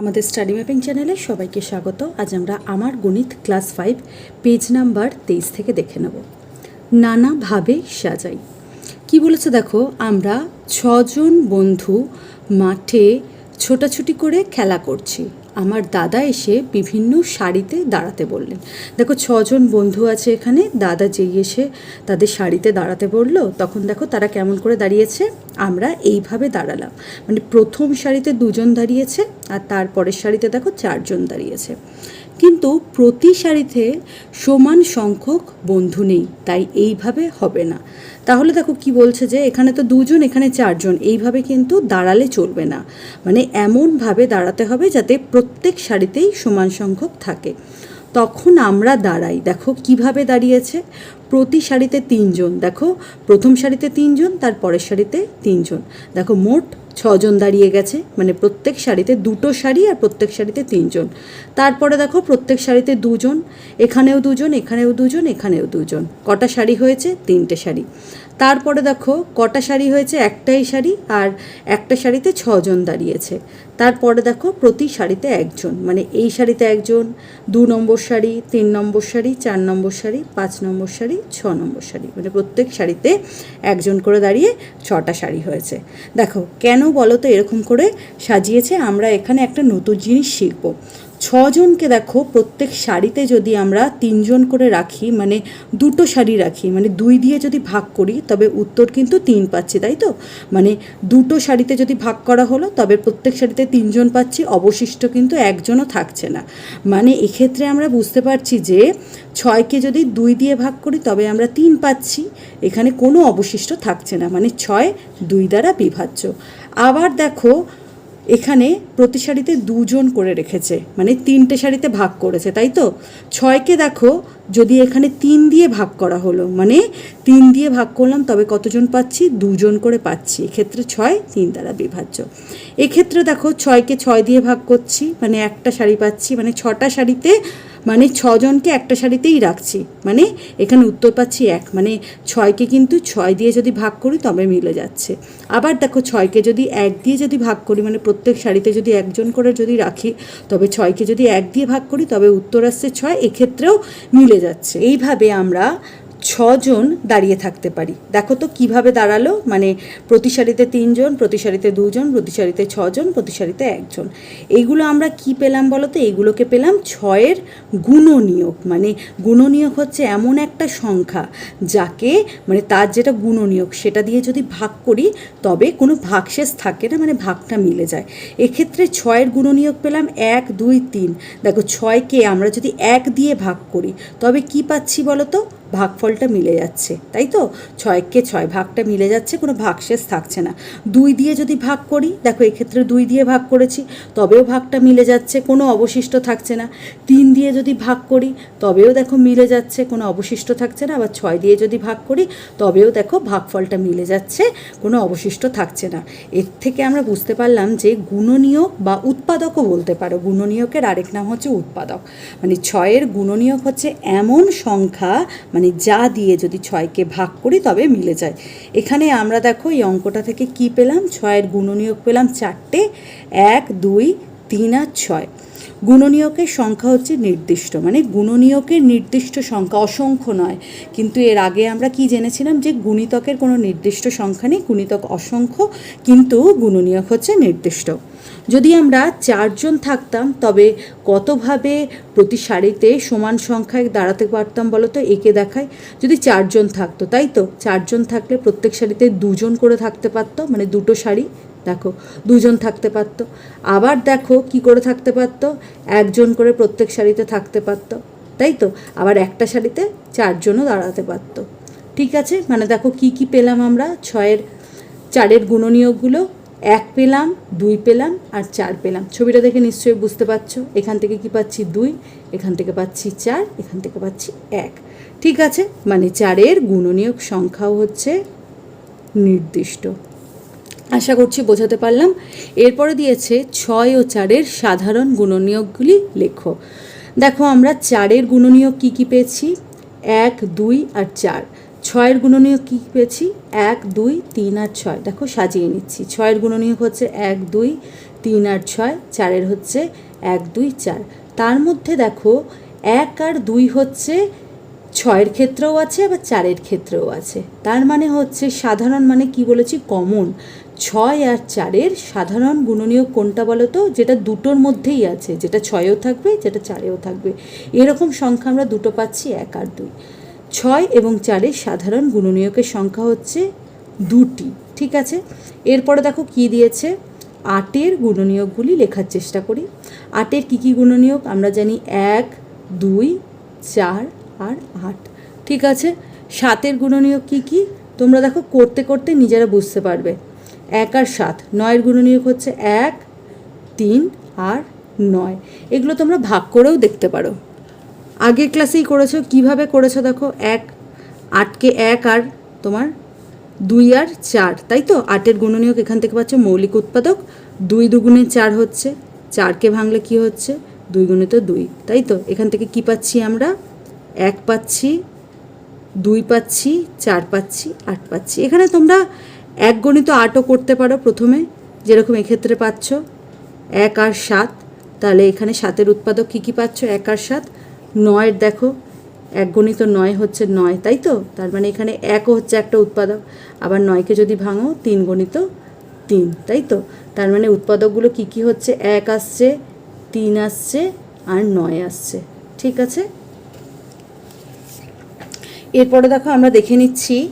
আমাদের study mapping চ্যানেলে সবাইকে স্বাগত। আজ আমরা আমার গণিত ক্লাস ফাইভ, পেজ নাম্বার তেইশ থেকে দেখে নেব। নানাভাবে সাজাই। কি বলেছে দেখো, আমরা ছজন বন্ধু মাঠে ছোটাছুটি করে খেলা করছি। আমার দাদা এসে বিভিন্ন শাড়িতে দাঁড়াতে বললেন। দেখো, ছজন বন্ধু আছে এখানে। দাদা যেই এসে তাদের শাড়িতে দাঁড়াতে বলল, তখন দেখো তারা কেমন করে দাঁড়িয়েছে। আমরা এইভাবে দাঁড়ালাম। মানে প্রথম শাড়িতে দুজন দাঁড়িয়েছে আর তারপরের শাড়িতে দেখো চারজন দাঁড়িয়েছে। কিন্তু প্রতি সারিতে সমান সংখ্যক বন্ধু নেই, তাই এইভাবে হবে না। তাহলে দেখো কি বলছে যে, এখানে তো দুজন, এখানে চারজন, এইভাবে কিন্তু দাঁড়ালে চলবে না। মানে এমনভাবে দাঁড়াতে হবে যাতে প্রত্যেক সারিতেই সমান সংখ্যক থাকে। তখন আমরা দাঁড়াই। দেখো কীভাবে দাঁড়িয়েছে। প্রতি সারিতে তিনজন, দেখো প্রথম সারিতে তিনজন তার পরের সারিতে তিনজন। দেখো মোট ছজন দাঁড়িয়ে গেছে মানে প্রত্যেক শাড়িতে দুটো শাড়ি আর প্রত্যেক শাড়িতে তিনজন। তারপরে দেখো প্রত্যেক শাড়িতে দুজন, এখানেও দুজন এখানেও দুজন এখানেও দুজন। কটা শাড়ি হয়েছে? তিনটে শাড়ি তারপরে দেখো, কটা শাড়ি হয়েছে? একটাই শাড়ি আর একটা শাড়িতে ছজন দাঁড়িয়েছে। তারপরে দেখো, প্রতি শাড়িতে একজন। মানে এই শাড়িতে একজন, দু নম্বর শাড়ি, তিন নম্বর শাড়ি, চার নম্বর শাড়ি, পাঁচ নম্বর শাড়ি, ছ নম্বর শাড়ি। মানে প্রত্যেক শাড়িতে একজন করে দাঁড়িয়ে ছটা শাড়ি হয়েছে। দেখো, কেন বলো তো এরকম করে সাজিয়েছে? আমরা এখানে একটা নতুন জিনিস শিখব। ছজনকে দেখো, প্রত্যেক শাড়িতে যদি আমরা তিনজন করে রাখি মানে দুটো শাড়ি রাখি মানে দুই দিয়ে যদি ভাগ করি, তবে উত্তর কিন্তু তিন পাচ্ছি, তাই তো? মানে দুটো শাড়িতে যদি ভাগ করা হলো, তবে প্রত্যেক শাড়িতে তিনজন পাচ্ছি, অবশিষ্ট কিন্তু একজনও থাকছে না। মানে এক্ষেত্রে আমরা বুঝতে পারছি যে ছয়কে যদি দুই দিয়ে ভাগ করি, তবে আমরা তিন পাচ্ছি, এখানে কোনো অবশিষ্ট থাকছে না মানে ছয় দুই দ্বারা বিভাজ্য। আবার দেখো এখানে প্রতি শাড়িতে দুজন করে রেখেছে মানে তিনটে শাড়িতে ভাগ করেছে, তাই তো? ছয়কে দেখো, যদি এখানে তিন দিয়ে ভাগ করা হলো মানে তিন দিয়ে ভাগ করলাম, তবে কতজন পাচ্ছি? দুজন করে পাচ্ছি। ক্ষেত্রে ছয়, তিন দ্বারা বিভাজ্য। এক্ষেত্রে দেখো, ছয়কে ছয় দিয়ে ভাগ করছি মানে একটা শাড়ি পাচ্ছি মানে ছটা শাড়িতে মানে ছজনকে একটা শাড়িতেই রাখছি। মানে এখানে উত্তর পাচ্ছি এক মানে ছয়কে কিন্তু ছয় দিয়ে যদি ভাগ করি তবে মিলে যাচ্ছে। আবার দেখো ছয়কে যদি এক দিয়ে যদি ভাগ করি মানে প্রত্যেক শাড়িতে যদি একজন করে যদি রাখি, তবে ছয়কে যদি এক দিয়ে ভাগ করি, তবে উত্তর আসছে ছয়, এক্ষেত্রেও মিলে যাচ্ছে। এইভাবে আমরা ছজন দাঁড়িয়ে থাকতে পারি। দেখো তো কীভাবে দাঁড়াল? মানে প্রতি সারিতে তিনজন প্রতি সারিতে দুজন প্রতি সারিতে ছজন প্রতি সারিতে একজন। এইগুলো আমরা কি পেলাম বলো তো? এইগুলোকে পেলাম ছয়ের গুণনীয়ক। মানে গুণনীয়ক হচ্ছে এমন একটা সংখ্যা যাকে মানে তার যেটা গুণনীয়ক সেটা দিয়ে যদি ভাগ করি, তবে কোনো ভাগশেষ থাকে না মানে ভাগটা মিলে যায়। এক্ষেত্রে ছয়ের গুণনীয়ক পেলাম এক, দুই, তিন। দেখো ছয়কে আমরা যদি এক দিয়ে ভাগ করি, তবে কি পাচ্ছি বলো তো? ভাগফলটা মিলে যাচ্ছে, তাই তো? ছয়কে ছয়, ভাগটা মিলে যাচ্ছে, কোনো ভাগশেষ থাকছে না। দুই দিয়ে যদি ভাগ করি, দেখো এক্ষেত্রে দুই দিয়ে ভাগ করেছি, তবেও ভাগটা মিলে যাচ্ছে, কোনো অবশিষ্ট থাকছে না। তিন দিয়ে যদি ভাগ করি, তবেও দেখো মিলে যাচ্ছে, কোনো অবশিষ্ট থাকছে না। আবার ছয় দিয়ে যদি ভাগ করি, তবেও দেখো ভাগফলটা মিলে যাচ্ছে, কোনো অবশিষ্ট থাকছে না। এর থেকে আমরা বুঝতে পারলাম যে গুণনীয়ক বা উৎপাদকও বলতে পারো। গুণনীয়কের আরেক নাম হচ্ছে উৎপাদক। মানে ছয়ের গুণনীয়ক হচ্ছে এমন সংখ্যা মানে যা দিয়ে যদি ছয়কে ভাগ করি তবে মিলে যায়। এখানে আমরা দেখো এই অঙ্কটা থেকে কি পেলাম? ছয়ের গুণনীয়ক পেলাম চারটে। এক, দুই, তিন আর ছয়। গুণনীয়কের সংখ্যা হচ্ছে নির্দিষ্ট। মানে গুণনীয়কের নির্দিষ্ট সংখ্যা অসংখ্য নয়। কিন্তু এর আগে আমরা কি জেনেছিলাম যে গুণিতকের কোনো নির্দিষ্ট সংখ্যা নেই, গুণিতক অসংখ্য, কিন্তু গুণনীয়ক হচ্ছে নির্দিষ্ট। যদি আমরা চারজন থাকতাম, তবে কতভাবে প্রতি সারিতে সমান সংখ্যায় দাঁড়াতে পারতাম বলো তো? একে দেখায়। যদি চারজন থাকতো, তাই তো? চারজন থাকলে প্রত্যেক সারিতে দুজন করে থাকতে পারতো মানে দুটো শাড়ি দেখো, দুজন থাকতে পারতো। আবার দেখো কি করে থাকতে পারতো? একজন করে প্রত্যেক শাড়িতে থাকতে পারতো, তাই তো? আবার একটা শাড়িতে চারজনও দাঁড়াতে পারতো। ঠিক আছে? মানে দেখো কি কি পেলাম আমরা? ছয়ের, চারের গুণনীয়কগুলো, এক পেলাম, দুই পেলাম, আর চার পেলাম। ছবিটা দেখে নিশ্চয়ই বুঝতে পারছ। এখান থেকে কি পাচ্ছি? দুই, এখান থেকে পাচ্ছি চার, এখান থেকে পাচ্ছি এক। ঠিক আছে? মানে চারের গুণনীয়ক সংখ্যাও হচ্ছে নির্দিষ্ট। আশা করছি বোঝাতে পারলাম। এরপরে দিয়েছে ছয় ও চারের সাধারণ গুণনীয়কগুলি লেখো। দেখো আমরা চারের গুণনীয়ক কী কী পেয়েছি? এক, দুই আর চার। ছয়ের গুণনীয় কী পেয়েছি? এক, দুই, তিন আর ছয়। দেখো সাজিয়ে নিচ্ছি। ছয়ের গুণনীয়ক হচ্ছে এক, দুই, তিন আর ছয়। চারের হচ্ছে এক, দুই, চার। তার মধ্যে দেখো এক আর দুই হচ্ছে ছয়ের ক্ষেত্রেও আছে আবার চারের ক্ষেত্রেও আছে। তার মানে হচ্ছে সাধারণ মানে কি বলেছি? কমন। ছয় আর চারের সাধারণ গুণনীয়ক কোনটা বলো তো? যেটা দুটোর মধ্যেই আছে। যেটা ছয়েও থাকবে, যেটা চারেও থাকবে। এরকম সংখ্যা আমরা দুটো পাচ্ছি, এক আর দুই। ছয় এবং চারের সাধারণ গুণনীয়কের সংখ্যা হচ্ছে দুটি। ঠিক আছে? এরপরে দেখো কি দিয়েছে? আটের গুণনীয়কগুলি লেখার চেষ্টা করি। আটের কী কী গুণনীয়ক? আমরা জানি এক, দুই, চার আর আট। ঠিক আছে? সাতের গুণনীয়ক কী কী? তোমরা দেখো, করতে করতে নিজেরা বুঝতে পারবে। এক আর সাত। নয়ের গুণনীয়ক হচ্ছে এক, তিন আর নয়। এগুলো তোমরা ভাগ করেও দেখতে পারো। আগের ক্লাসেই করেছ, কীভাবে করেছ দেখো? এক, আটকে এক আর তোমার দুই আর চার, তাই তো? আটের গুণনীয়ক এখান থেকে পাচ্ছ মৌলিক উৎপাদক। দুই দুগুণে চার হচ্ছে, চারকে ভাঙলে কি হচ্ছে? দুই গুণে তো দুই, তাই তো? এখান থেকে কি পাচ্ছি আমরা? এক পাচ্ছি, দুই পাচ্ছি, চার পাচ্ছি, আট পাচ্ছি। এখানে তোমরা এক গণিত আটও করতে পারো প্রথমে, যেরকম এক্ষেত্রে পাচ্ছ। এক আর সাত, তাহলে এখানে সাতের উৎপাদক কী কী পাচ্ছ? এক আর সাত। নয়ের দেখো এক গণিত নয় হচ্ছে নয়, তাই তো? তার মানে এখানে একও হচ্ছে একটা উৎপাদক। আবার নয়কে যদি ভাঙো তিন গণিত তিন, তাই তো? তার মানে উৎপাদকগুলো কী কী হচ্ছে? এক আসছে, তিন আসছে, আর নয় আসছে। ঠিক আছে? এরপরে দেখো আমরা দেখে নিচ্ছি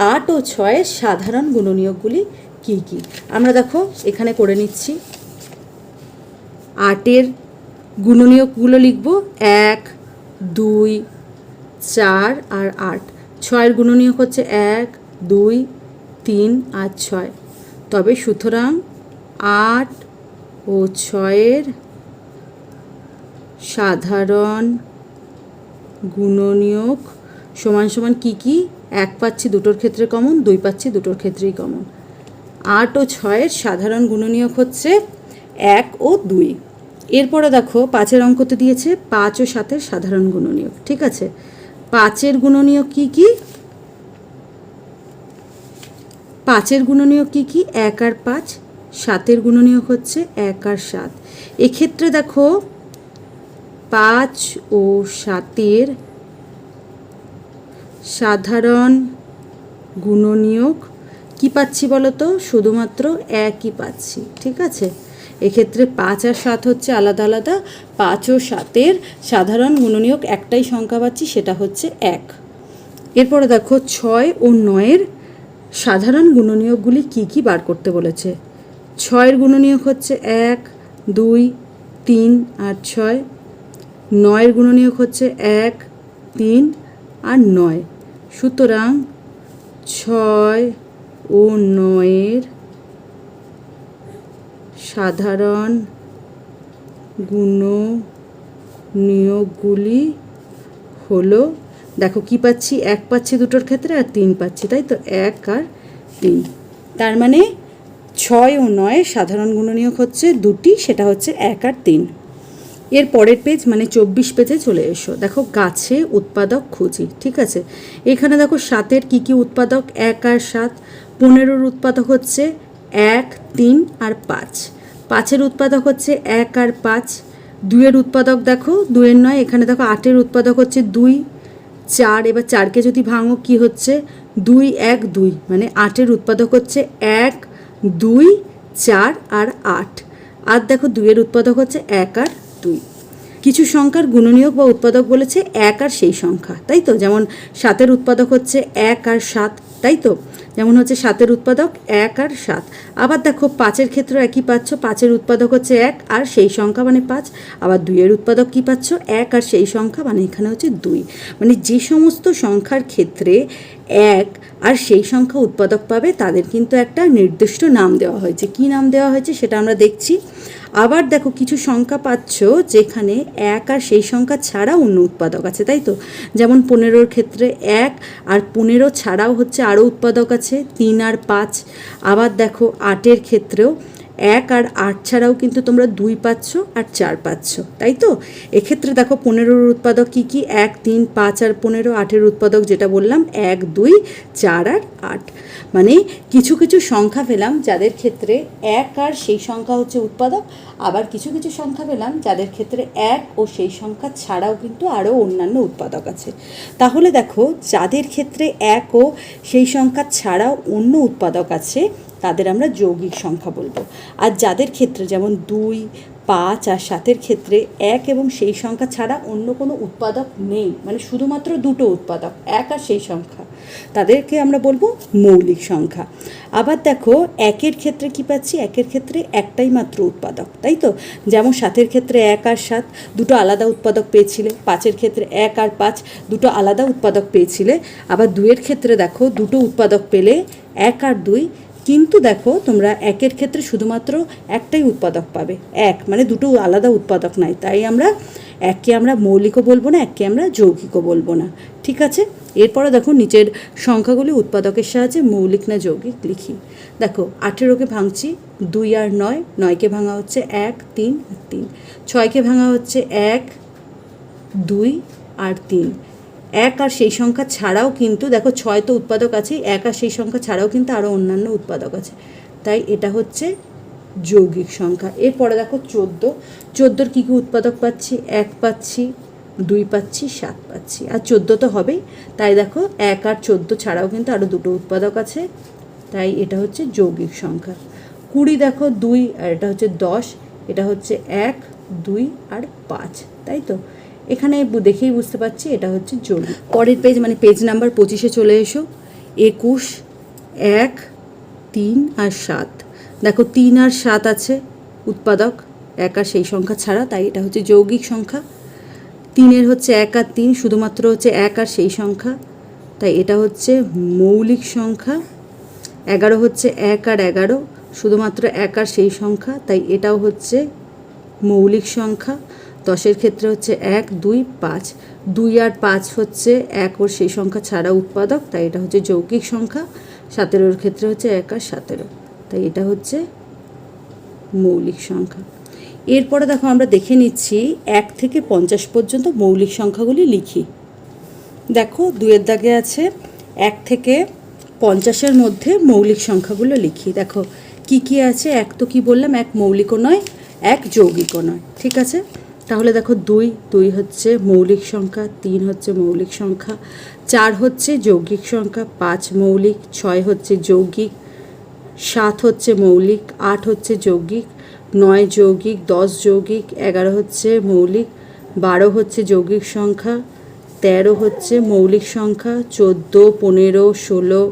আট ও ছয়ের সাধারণ গুণনীয়কগুলি কী কী? আমরা দেখো, এখানে করে নিচ্ছি। আটের গুণনীয়কগুলো লিখব। এক, দুই, চার আর আট। ছয়ের গুণনীয়ক হচ্ছে এক, দুই, তিন আর ছয়। তবে সুতরাং আট ও ছয়ের সাধারণ গুণনীয়ক সমান সমান কি কি? এক পাচ্ছি দুটোর ক্ষেত্রে কমন দুই পাচ্ছি দুটোর ক্ষেত্রেই কমন আট ও ছয়ের সাধারণ গুণনীয়ক হচ্ছে এক ও দুই। এরপরে দেখো, পাঁচের অঙ্কতে দিয়েছে, পাঁচ ও সাতের সাধারণ গুণনীয়ক, ঠিক আছে? পাঁচের গুণনীয়ক কি কি? পাঁচের গুণনীয়ক কি কি? এক আর পাঁচ, সাতের গুণনীয়ক হচ্ছে এক আর সাত। এক্ষেত্রে দেখো, পাঁচ ও সাতের সাধারণ গুণনীয়ক কি পাচ্ছি বলো তো শুধুমাত্র একই পাচ্ছি, ঠিক আছে? এক্ষেত্রে পাঁচ আর সাত হচ্ছে আলাদা আলাদা, পাঁচ ও সাতের সাধারণ গুণনীয়ক একটাই সংখ্যা পাচ্ছি, সেটা হচ্ছে এক। এরপরে দেখো ছয় ও নয়ের সাধারণ গুণনীয়কগুলি কি কি বার করতে বলেছে? ছয়ের গুণনীয়ক হচ্ছে এক, দুই, তিন আর ছয়। নয়ের গুণনীয়ক হচ্ছে এক, তিন আর নয়। সুতরাং ছয় ও নয়ের সাধারণ গুণ নিয়োগগুলি হলো, দেখো কি পাচ্ছি? এক পাচ্ছি দুটোর ক্ষেত্রে আর তিন পাচ্ছি, তাই তো? এক আর তিন। তার মানে ছয় ও নয় সাধারণ গুণনীয়ক হচ্ছে দুটি, সেটা হচ্ছে এক আর তিন। এর পরের পেজ মানে চব্বিশ পেজে চলে এসো। দেখো, গাছে উৎপাদক খুঁজি, ঠিক আছে? এখানে দেখো, সাতের কি কি উৎপাদক? এক আর সাত, পনেরোর উৎপাদক হচ্ছে এক, তিন আর পাঁচ। পাঁচের উৎপাদক হচ্ছে এক আর পাঁচ। দুইয়ের উৎপাদক দেখো, দুইয়ের নয়, এখানে দেখো, আটের উৎপাদক হচ্ছে দুই, চার। এবার চারকে যদি ভাঙো, কি হচ্ছে? দুই, এক, দুই মানে আটের উৎপাদক হচ্ছে এক, দুই, চার আর আট। আর দেখো, দুইয়ের উৎপাদক হচ্ছে এক আর দুই। কিছু সংখ্যার গুণনীয়ক বা উৎপাদক বলেছে এক আর সেই সংখ্যা, তাই তো? যেমন সাতের উৎপাদক হচ্ছে এক আর সাত, তাই তো? যেমন হচ্ছে সাতের উৎপাদক এক আর সাত। আবার দেখো, পাঁচের ক্ষেত্রে একই পাচ্ছ, পাঁচের উৎপাদক হচ্ছে এক আর সেই সংখ্যা মানে পাঁচ, আবার দুইয়ের উৎপাদক কী পাচ্ছ? এক আর সেই সংখ্যা মানে এখানে হচ্ছে দুই। মানে যে সমস্ত সংখ্যার ক্ষেত্রে এক আর সেই সংখ্যা উৎপাদক পাবে, তাদের কিন্তু একটা নির্দিষ্ট নাম দেওয়া হয়েছে। কি নাম দেওয়া হয়েছে সেটা আমরা দেখছি। আবার দেখো কিছু সংখ্যা পাচ্ছ যেখানে এক আর সেই সংখ্যা ছাড়া অন্য উৎপাদক আছে, তাই তো? যেমন পনেরোর ক্ষেত্রে এক আর পনেরো ছাড়াও হচ্ছে আরও উৎপাদক আছে, তিন আর পাঁচ। আবার দেখো আটের ক্ষেত্রেও এক আর আট ছাড়াও কিন্তু তোমরা দুই পাচ্ছ আর চার পাচ্ছ, তাই তো? এক্ষেত্রে দেখো পনেরোর উৎপাদক কি কি? এক, তিন, পাঁচ আর পনেরো, আটের উৎপাদক যেটা বললাম, এক, দুই, চার আর আট। মানে কিছু কিছু সংখ্যা পেলাম যাদের ক্ষেত্রে এক আর সেই সংখ্যা হচ্ছে উৎপাদক, আবার কিছু কিছু সংখ্যা পেলাম যাদের ক্ষেত্রে এক ও সেই সংখ্যা ছাড়াও কিন্তু আরও অন্যান্য উৎপাদক আছে। তাহলে দেখো, যাদের ক্ষেত্রে এক ও সেই সংখ্যা ছাড়াও অন্য উৎপাদক আছে, তাদের আমরা যৌগিক সংখ্যা বলব। আর যাদের ক্ষেত্রে যেমন দুই পাঁচ আর সাতের ক্ষেত্রে এক এবং সেই সংখ্যা ছাড়া অন্য কোনো উৎপাদক নেই। মানে শুধুমাত্র দুটো উৎপাদক, এক আর সেই সংখ্যা। তাদেরকে আমরা বলব মৌলিক সংখ্যা। আবার দেখো, একের ক্ষেত্রে কি পাচ্ছি? একের ক্ষেত্রে একটাই মাত্র উৎপাদক, তাই তো? যেমন সাতের ক্ষেত্রে এক আর সাত দুটো আলাদা উৎপাদক পেয়েছিলে, পাঁচের ক্ষেত্রে এক আর পাঁচ দুটো আলাদা উৎপাদক পেয়েছিলে। আবার দুয়ের ক্ষেত্রে দেখো, দুটো উৎপাদক পেলে এক আর দুই কিন্তু দেখো, তোমরা একের ক্ষেত্রে শুধুমাত্র একটাই উৎপাদক পাবে। এক মানে দুটো আলাদা উৎপাদক নাই। তাই আমরা এককে আমরা মৌলিকও বলব না এককে আমরা যৌগিকও বলব না। ঠিক আছে? এরপরে দেখো, নিচের সংখ্যাগুলি উৎপাদকের সাহায্যে মৌলিক না যৌগিক লিখি। দেখো, আঠেরোকে ভাঙছি, দুই আর নয়, নয়কে ভাঙা হচ্ছে এক, তিন আর তিন। ছয়কে ভাঙা হচ্ছে এক, দুই আর তিন। এক আর সেই সংখ্যা ছাড়াও কিন্তু, দেখো ছয় তো উৎপাদক আছে এক আর সেই সংখ্যা ছাড়াও কিন্তু আরও অন্যান্য উৎপাদক আছে। তাই এটা হচ্ছে যৌগিক সংখ্যা। এরপরে দেখো চোদ্দ। চোদ্দোর কী কী উৎপাদক পাচ্ছি? এক পাচ্ছি, দুই পাচ্ছি, সাত পাচ্ছি। আর চোদ্দ তো হবেই। তাই দেখো এক আর চোদ্দ ছাড়াও কিন্তু আরও দুটো উৎপাদক আছে। তাই এটা হচ্ছে যৌগিক সংখ্যা। কুড়ি দেখো দুই, আর এটা হচ্ছে দশ। এটা হচ্ছে এক, দুই আর পাঁচ। তাই তো? এখানে দেখেই বুঝতে পারছি এটা হচ্ছে যৌগিক পরের পেজ মানে পেজ নাম্বার পঁচিশে চলে এসো। একুশ, এক, তিন আর সাত। দেখো তিন আর সাত আছে, উৎপাদক, এক আর সেই সংখ্যা ছাড়া, তাই এটা হচ্ছে যৌগিক সংখ্যা। তিনের হচ্ছে এক আর তিন, শুধুমাত্র হচ্ছে এক আর সেই সংখ্যা। তাই এটা হচ্ছে মৌলিক সংখ্যা। এগারো হচ্ছে এক আর এগারো, শুধুমাত্র এক আর সেই সংখ্যা, তাই এটাও হচ্ছে মৌলিক সংখ্যা। দশের ক্ষেত্রে হচ্ছে এক, দুই, পাঁচ। দুই আর পাঁচ হচ্ছে এক ওর সেই সংখ্যা ছাড়া উৎপাদক, তাই এটা হচ্ছে যৌগিক সংখ্যা। সতেরোর ক্ষেত্রে হচ্ছে এক আর সতেরো তাই এটা হচ্ছে মৌলিক সংখ্যা। এরপরে দেখো আমরা দেখে নিচ্ছি এক থেকে পঞ্চাশ পর্যন্ত মৌলিক সংখ্যাগুলি লিখি। দেখো দুয়ের দাগে আছে এক থেকে পঞ্চাশের মধ্যে মৌলিক সংখ্যাগুলো লিখি। দেখো কি কি আছে? এক তো কি বললাম? এক মৌলিকও নয়, এক যৌগিকও নয়। ঠিক আছে? তাহলে দেখো দুই দুই হচ্ছে মৌলিক সংখ্যা, তিন হচ্ছে মৌলিক সংখ্যা, চার হচ্ছে যৌগিক সংখ্যা, পাঁচ মৌলিক, ছয় হচ্ছে যৌগিক, সাত হচ্ছে মৌলিক, আট হচ্ছে যৌগিক, নয় যৌগিক, দশ যৌগিক, এগারো হচ্ছে মৌলিক, বারো হচ্ছে যৌগিক সংখ্যা, তেরো হচ্ছে মৌলিক সংখ্যা, চোদ্দ, পনেরো, ষোলো,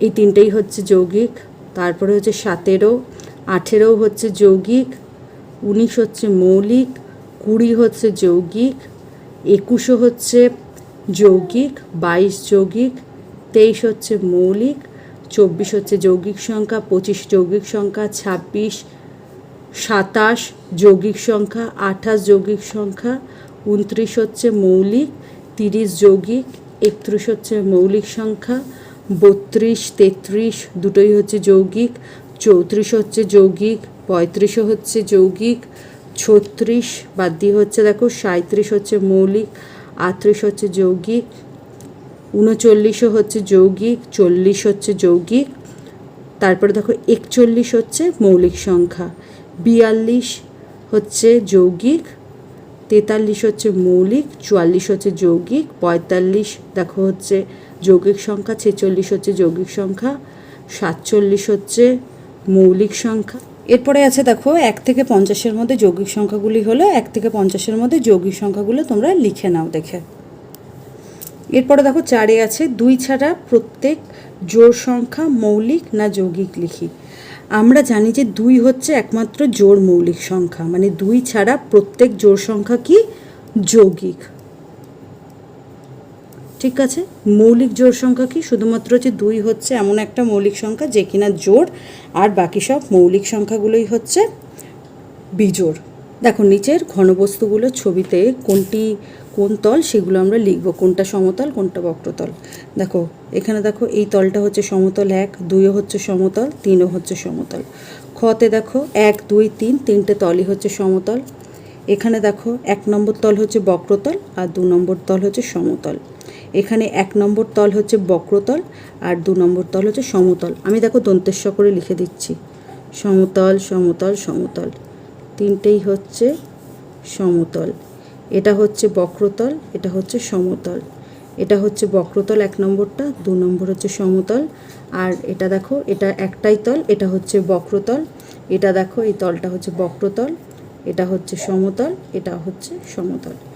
এই তিনটেই হচ্ছে যৌগিক, তারপরে হচ্ছে সতেরো, আঠেরো হচ্ছে যৌগিক, উনিশ হচ্ছে মৌলিক কুড়ি হচ্ছে যৌগিক একুশও হচ্ছে যৌগিক, বাইশ যৌগিক, তেইশ হচ্ছে মৌলিক, চব্বিশ হচ্ছে যৌগিক সংখ্যা, পঁচিশ যৌগিক সংখ্যা, ছাব্বিশ, সাতাশ যৌগিক সংখ্যা, আঠাশ যৌগিক সংখ্যা, উনত্রিশ হচ্ছে মৌলিক, তিরিশ যৌগিক, একত্রিশ হচ্ছে মৌলিক সংখ্যা, বত্রিশ, তেত্রিশ দুটোই হচ্ছে যৌগিক, চৌত্রিশ হচ্ছে যৌগিক, পঁয়ত্রিশও হচ্ছে যৌগিক ছত্রিশ বাদ দিয়ে হচ্ছে দেখো সাঁত্রিশ হচ্ছে মৌলিক, আটত্রিশ হচ্ছে যৌগিক, উনচল্লিশও হচ্ছে যৌগিক, চল্লিশ হচ্ছে যৌগিক, তারপরে দেখো একচল্লিশ হচ্ছে মৌলিক সংখ্যা, বিয়াল্লিশ হচ্ছে যৌগিক, তেতাল্লিশ হচ্ছে মৌলিক, চুয়াল্লিশ হচ্ছে যৌগিক, পঁয়তাল্লিশ দেখো হচ্ছে যৌগিক সংখ্যা, ছেচল্লিশ হচ্ছে যৌগিক সংখ্যা, সাতচল্লিশ হচ্ছে মৌলিক সংখ্যা এরপরে আছে দেখো, এক থেকে পঞ্চাশের মধ্যে যৌগিক সংখ্যাগুলি হলো, এক থেকে পঞ্চাশের মধ্যে যৌগিক সংখ্যাগুলো তোমরা লিখে নাও দেখে। এরপরে দেখো, চারে আছে, দুই ছাড়া প্রত্যেক জোর সংখ্যা মৌলিক না যৌগিক লিখি। আমরা জানি যে দুই হচ্ছে একমাত্র জোর মৌলিক সংখ্যা মানে দুই ছাড়া প্রত্যেক জোর সংখ্যা কি? যৌগিক। ঠিক আছে? মৌলিক জোড় সংখ্যা কি? শুধুমাত্র হচ্ছে দুই হচ্ছে এমন একটা মৌলিক সংখ্যা যে কিনা জোড়, আর বাকি সব মৌলিক সংখ্যাগুলোই হচ্ছে বিজোড়। দেখো, নিচের ঘনবস্তুগুলো ছবিতে কোনটি কোন তল সেগুলো আমরা লিখব। কোনটা সমতল, কোনটা বক্রতল। দেখো, এখানে দেখো এই তলটা হচ্ছে সমতল এক, দুইও হচ্ছে সমতল, তিনও হচ্ছে সমতল। খতে দেখো এক, দুই, তিন, তিনটে তলই হচ্ছে সমতল। এখানে দেখো এক নম্বর তল হচ্ছে বক্রতল আর দু নম্বর তল হচ্ছে সমতল। এখানে এক নম্বর তল হচ্ছে বক্রতল আর দু নম্বর তল হচ্ছে সমতল। আমি দেখো দন্তেশ্ব করে লিখে দিচ্ছি। সমতল সমতল সমতল। তিনটেই হচ্ছে সমতল। এটা হচ্ছে বক্রতল, এটা হচ্ছে সমতল। এটা হচ্ছে বক্রতল এক নম্বরটা, দু নম্বর হচ্ছে সমতল। আর এটা দেখো, এটা একটাই তল, এটা হচ্ছে বক্রতল। এটা দেখো, এই তলটা হচ্ছে বক্রতল, এটা হচ্ছে সমতল, এটা হচ্ছে সমতল।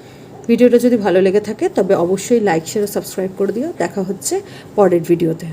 ভিডিওটা যদি ভালো লেগে থাকে, তবে অবশ্যই লাইক শেয়ার সাবস্ক্রাইব করে দিও। দেখা হচ্ছে পরের ভিডিওতে।